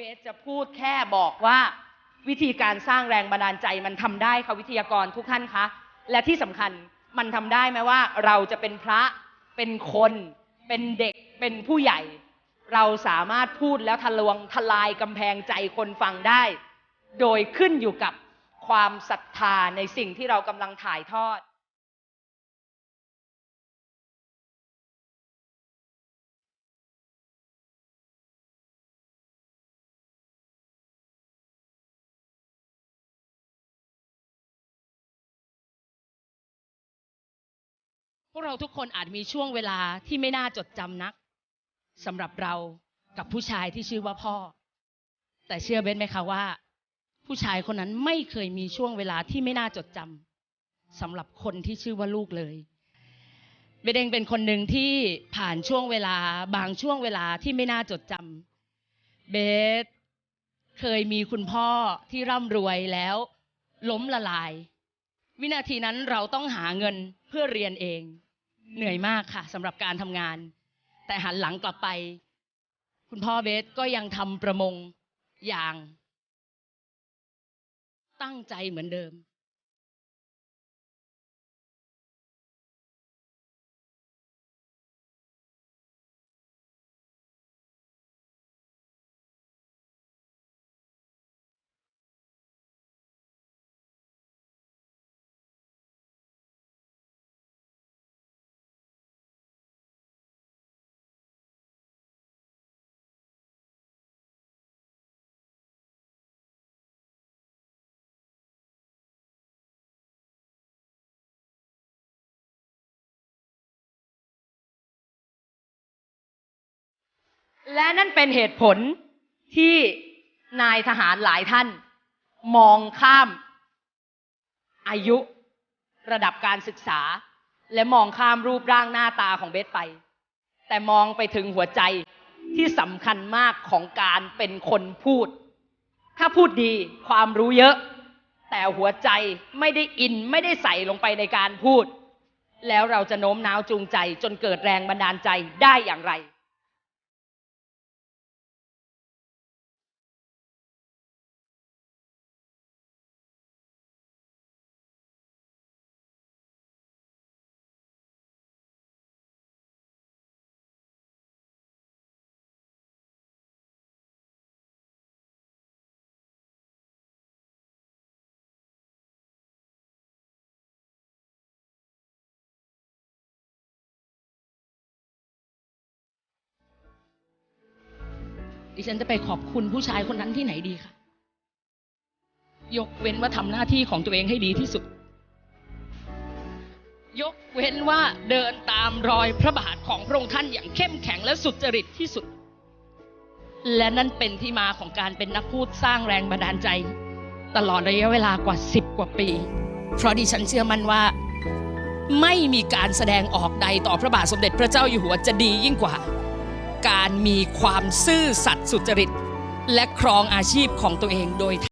บสจะพูดแค่บอกว่าวิธีการสร้างแรงบันดาลใจมันทำได้ค่ะวิทยากรทุกท่านคะและที่สำคัญมันทำได้ไหมว่า เราจะเป็นพระเป็นคน เป็นเด็กเป็นผู้ใหญ่ เราสามารถพูดแล้วทะลวงทลายกำแพงใจคนฟังได้ โดยขึ้นอยู่กับความศรัทธาในสิ่งที่เรากำลังถ่ายทอด พวกเราทุกคนอาจมีช่วงเวลาที่ไม่น่าจดจำนักสำหรับเรากับผู้ชายที่ชื่อว่าพ่อ แต่เชื่อเบนไหมคะว่า ผู้ชายคนนั้นไม่เคยมีช่วงเวลาที่ไม่น่าจดจำสำหรับคนที่ชื่อว่าลูกเลยเบนเองเป็นคนหนึ่งที่ผ่านช่วงเวลาบางช่วงเวลาที่ไม่น่าจดจำเบสเคยมีคุณพ่อที่ร่ำรวยแล้ว ล้มละลาย วินาทีนั้นเราต้องหาเงินเพื่อเรียนเอง เหนื่อยมากค่ะสำหรับการทำงาน แต่หันหลังกลับไป คุณพ่อเบสก็ยังทำประมงอย่าง ตั้งใจเหมือนเดิม และนั่นเป็นเหตุผลที่นายทหารหลายท่าน มองข้ามอายุระดับการศึกษา และมองข้ามรูปร่างหน้าตาของเบสไป แต่มองไปถึงหัวใจที่สำคัญมากของการเป็นคนพูด ถ้าพูดดีความรู้เยอะ แต่หัวใจไม่ได้อินไม่ได้ใส่ลงไปในการพูด แล้วเราจะโน้มน้าวจูงใจจนเกิดแรงบันดาลใจได้อย่างไร ดิฉันจะไปขอบคุณผู้ชายคนนั้นที่ไหนดีคะยกเว้นว่าทำหน้าที่ของตัวเองให้ดีที่สุด ยกเว้นว่าเดินตามรอยพระบาทของพระองค์ท่านอย่างเข้มแข็งและสุจริตที่สุด และนั่นเป็นที่มาของการเป็นนักพูดสร้างแรงบันดาลใจ ตลอดระยะเวลากว่า 10 กว่าปี เพราะดิฉันเชื่อมั่นว่า ไม่มีการแสดงออกใดต่อพระบาทสมเด็จพระเจ้าอยู่หัวจะดียิ่งกว่า การมีความซื่อสัตย์สุจริต และครองอาชีพของตัวเองโดย